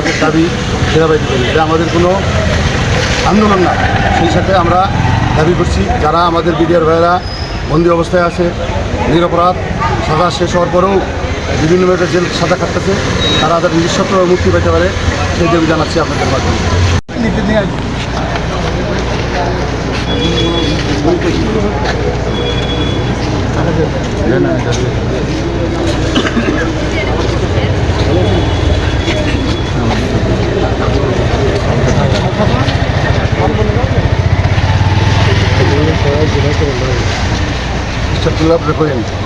আমাদের দাবি পাইতে পারি এটা আমাদের কোনো আন্দোলন না। সেই সাথে আমরা দাবি করছি, যারা আমাদের বিডিআর ভাইয়েরা বন্দি অবস্থায় আছে, নিরপরাধ, সাজা শেষ হওয়ার পরেও বিভিন্ন মেয়েদের জেল সাজা কাটতেছে তারা তাদের নিজস্ব মুক্তি পেতে পারে, সেই দাবি জানাচ্ছি আপনাদের মাধ্যমে।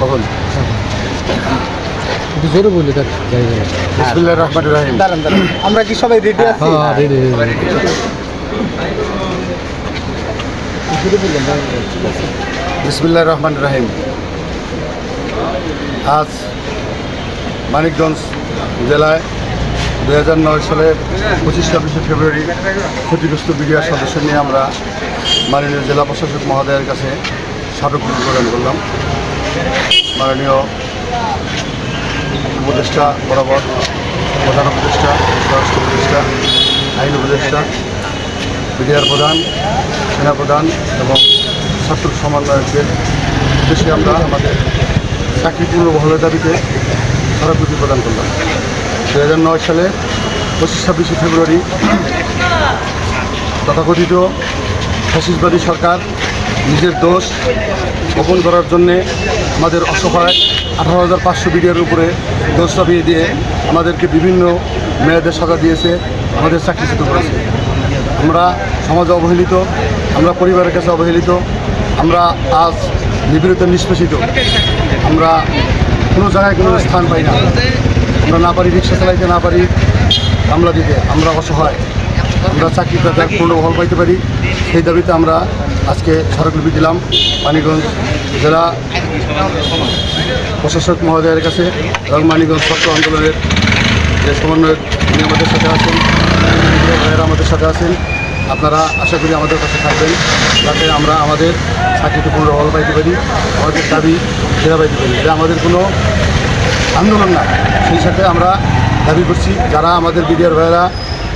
কখন? বিসমিল্লাহির রহমানির রহিম। দাঁড়ান দাঁড়ান। আমরা কি সবাই রেডি আছি? হ্যাঁ রেডি রেডি বিসমিল্লাহির রহমানির রহিম। আজ মানিকগঞ্জ জেলায় দু হাজার নয় সালের পঁচিশ ছাব্বিশে ফেব্রুয়ারি ক্ষতিগ্রস্ত বিডিআর সদস্য নিয়ে আমরা মাননীয় জেলা প্রশাসক মহোদয়ের কাছে স্মারকলিপি প্রদান করলাম মাননীয় উপদেষ্টা, বরাবর প্রধান উপদেষ্টা, স্বরাষ্ট্র উপদেষ্টা, আইন উপদেষ্টা, বিডিআর প্রধান, সেনা প্রধান এবং ছাত্র সমন্বয়কদের উদ্দেশ্যে আমরা আমাদের চাকরি পূর্ণ বহলের দাবিতে স্মারকলিপি প্রদান করলাম। দু হাজার নয় সালে পঁচিশ ছাব্বিশে ফেব্রুয়ারি তথাকথিত ফ্যাসিসবাদী সরকার নিজের দোষ গোপন করার জন্যে আমাদের অসহায় আঠারো হাজার পাঁচশো বিডিয়ার উপরে দোষ চাপিয়ে দিয়ে আমাদেরকে বিভিন্ন মেয়েদের সাজা দিয়েছে, আমাদের চাকরিচ্যুত করেছে। আমরা সমাজে অবহেলিত, আমরা পরিবারের কাছে অবহেলিত, আমরা আজ নিপীড়িত নিষ্পেষিত। আমরা কোনো জায়গায় কোনো স্থান পাই না। আমরা না পারি রিক্সা চালাইতে, না পারি কামলা দিতে। আমরা অসহায়। আমরা চাকরি পেতার পূর্ণ বহল পাইতে পারি, সেই দাবিতে আমরা আজকে স্মারকলিপি দিলাম, মানিকগঞ্জ জেলা প্রশাসক মহোদয়ের কাছে এবং মানিকগঞ্জ ছাত্র আন্দোলনের যে সমন্বয়ক উনি আমাদের সাথে আছেন ভাইয়েরা আমাদের সাথে আছেন। আপনারা আশা করি আমাদের কাছে থাকবেন, যাতে আমরা আমাদের চাকরিতে বহল পাইতে পারি, আমাদের দাবি ফেরা পাইতে পারি। এটা আমাদের কোনো আন্দোলন না। সেই সাথে আমরা দাবি করছি, যারা আমাদের বিডিআর ভাইয়েরা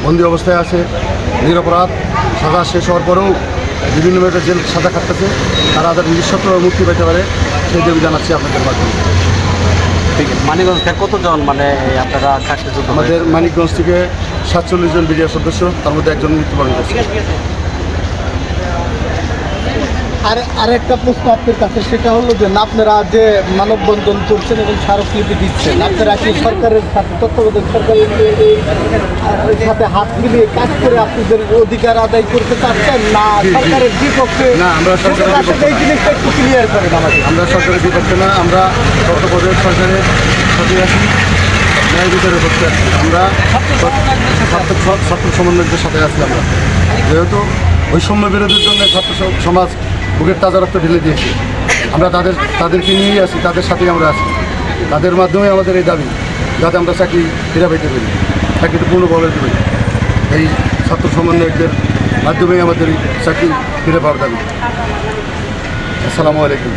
বন্দি অবস্থায় আছে, নিরপরাধ সাজা শেষ হওয়ার পরেও বিভিন্ন মেয়েটা জেল সাজা কাটতেছে তারা তাদের নিঃস্বত্ব মুক্তি পেতে পারে সেই দাবি জানাচ্ছি আপনাদের মাধ্যমে। ঠিক আছে। মানিগঞ্জ থেকে কতজন মানে আপনারা আমাদের মানিকগঞ্জ থেকে সাতচল্লিশ জন বিডিআর সদস্য তার মধ্যে একজন মৃত্যুবরণ করছে। আর আরেকটা প্রশ্ন আপনার কাছে সেটা হলো যে না আপনারা যে মানববন্ধন করছেন এবং স্মারকলিপি দিচ্ছেন আপনারা কি সরকারের সাথে তত্ত্বাবধায়ক সরকারের সাথে হাত মিলিয়ে কাজ করে আপনাদের অধিকার আদায় করতে চাচ্ছেন না। সরকারের বিপক্ষে না, আমরা সরকারের এই। জিনিসটা একটু ক্লিয়ার করেন আমরা সরকারের বিপক্ষে না আমরা তত্ত্বাবধায়ক সরকারের সাথে আছি ন্যায় বিচারের পক্ষে আছি আমরা ছাত্র ছাত্র সমন্বয়কদের সাথে আছি আমরা যেহেতু বৈষম্য বিরোধীর জন্য ছাত্র সমাজ বুকের তাজা রক্ত ঢেলে দিয়েছে। আমরা তাদের, তাদেরকে নিয়েই আসি তাদের সাথেই আমরা আসি তাদের মাধ্যমে আমাদের এই দাবি, যাতে আমরা চাকরি ফিরে পেতে পারি চাকরিতে পূর্ণভাবে দেবে এই ছাত্র সমন্বয়কদের মাধ্যমেই আমাদের চাকরি ফিরে পাওয়ার দাবি। আসসালামু আলাইকুম।